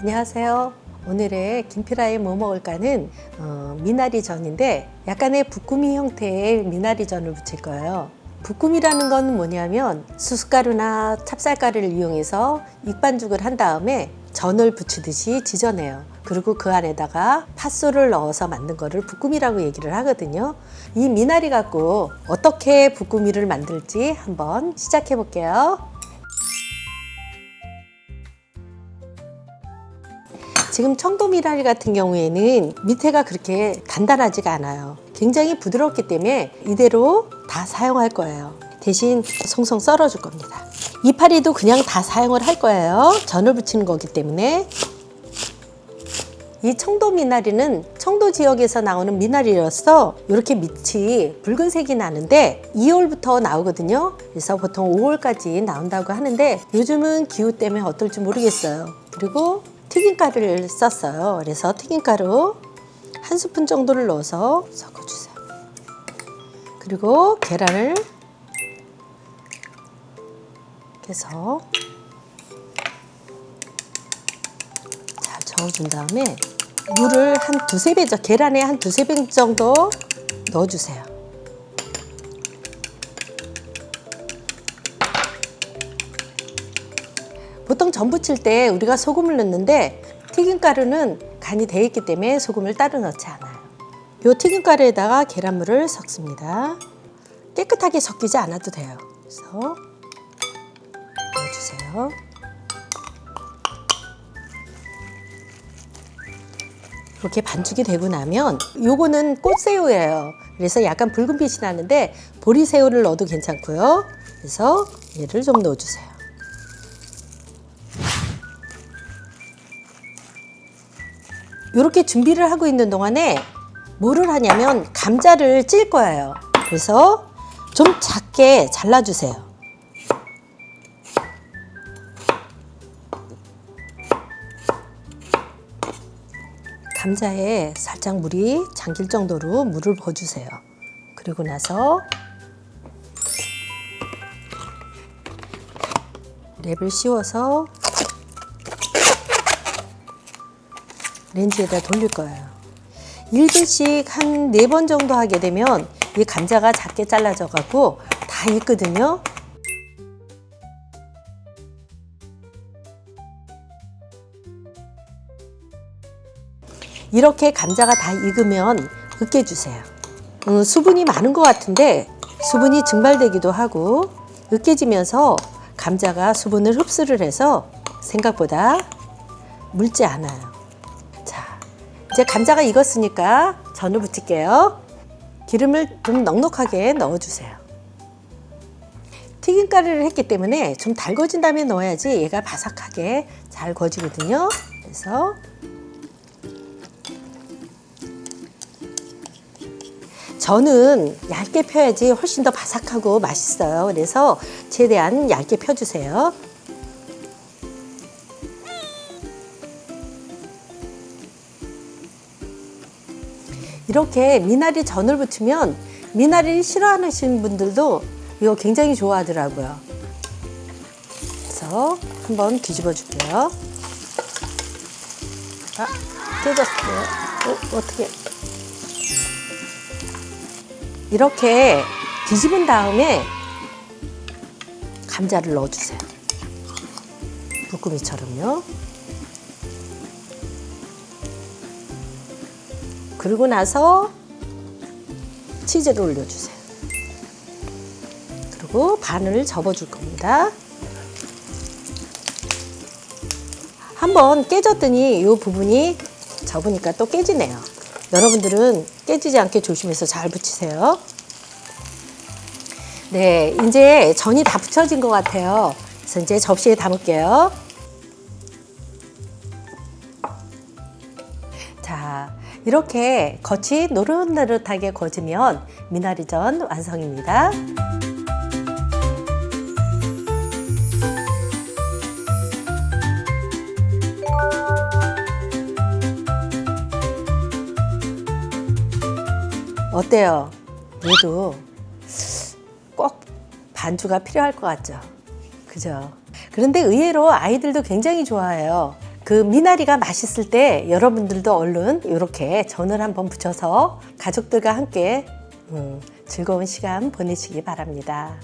안녕하세요. 오늘의 김피라의 뭐 먹을까는 어, 미나리 전인데 약간의 부꾸미 형태의 미나리 전을 부칠 거예요. 부꾸미라는 건 뭐냐면 수숫가루나 찹쌀가루를 이용해서 익반죽을 한 다음에 전을 부치듯이 지져내요. 그리고 그 안에다가 팥소를 넣어서 만든 거를 부꾸미라고 얘기를 하거든요. 이 미나리 갖고 어떻게 부꾸미를 만들지 한번 시작해 볼게요. 지금 청도 미나리 같은 경우에는 밑에가 그렇게 단단하지가 않아요. 굉장히 부드럽기 때문에 이대로 다 사용할 거예요. 대신 송송 썰어줄 겁니다. 이파리도 그냥 다 사용을 할 거예요. 전을 붙이는 거기 때문에. 이 청도 미나리는 청도 지역에서 나오는 미나리로서 이렇게 밑이 붉은색이 나는데 2월부터 나오거든요. 그래서 보통 5월까지 나온다고 하는데 요즘은 기후 때문에 어떨지 모르겠어요. 그리고 튀김가루를 썼어요. 그래서 튀김가루 한 스푼 정도를 넣어서 섞어주세요. 그리고 계란을 해서 잘 저어준 다음에 물을 한 두세 배, 정- 계란에 한 두세 배 정도 넣어주세요. 보통 전 부칠 때 우리가 소금을 넣는데 튀김가루는 간이 되어 있기 때문에 소금을 따로 넣지 않아요. 이 튀김가루에다가 계란물을 섞습니다. 깨끗하게 섞이지 않아도 돼요. 그래서 넣어주세요. 이렇게 반죽이 되고 나면 요거는 꽃새우예요. 그래서 약간 붉은 빛이 나는데 보리새우를 넣어도 괜찮고요. 그래서 얘를 좀 넣어주세요. 이렇게 준비를 하고 있는 동안에 뭐를 하냐면 감자를 찔 거예요. 그래서 좀 작게 잘라주세요. 감자에 살짝 물이 잠길 정도로 물을 부어주세요. 그리고 나서 랩을 씌워서 렌즈에다 돌릴 거예요. 1분씩 한네번 정도 하게 되면 이 감자가 작게 잘라져 갖고 다 익거든요. 이렇게 감자가 다 익으면 으깨주세요. 음, 수분이 많은 것 같은데 수분이 증발되기도 하고 으깨지면서 감자가 수분을 흡수를 해서 생각보다 묽지 않아요. 자, 이제 감자가 익었으니까 전을 붙일게요. 기름을 좀 넉넉하게 넣어주세요. 튀김가루를 했기 때문에 좀 달궈진 다음에 넣어야지 얘가 바삭하게 잘 구워지거든요. 그래서 저는 얇게 펴야지 훨씬 더 바삭하고 맛있어요. 그래서 최대한 얇게 펴주세요. 이렇게 미나리 전을 부치면 미나리 싫어하시는 분들도 이거 굉장히 좋아하더라고요. 그래서 한번 뒤집어 줄게요. 아, 깨졌어요. 어, 어떻게? 이렇게 뒤집은 다음에 감자를 넣어주세요. 볶음이처럼요. 그리고 나서 치즈를 올려주세요. 그리고 반을 접어줄 겁니다. 한번 깨졌더니 이 부분이 접으니까 또 깨지네요. 여러분들은 깨지지 않게 조심해서 잘 붙이세요. 네, 이제 전이 다 붙여진 것 같아요. 그래서 이제 접시에 담을게요. 이렇게 겉이 노릇노릇하게 구워지면 미나리전 완성입니다. 어때요? 얘도 꼭 반주가 필요할 것 같죠? 그죠? 그런데 의외로 아이들도 굉장히 좋아해요. 그 미나리가 맛있을 때 여러분들도 얼른 이렇게 전을 한번 붙여서 가족들과 함께 음, 즐거운 시간 보내시기 바랍니다.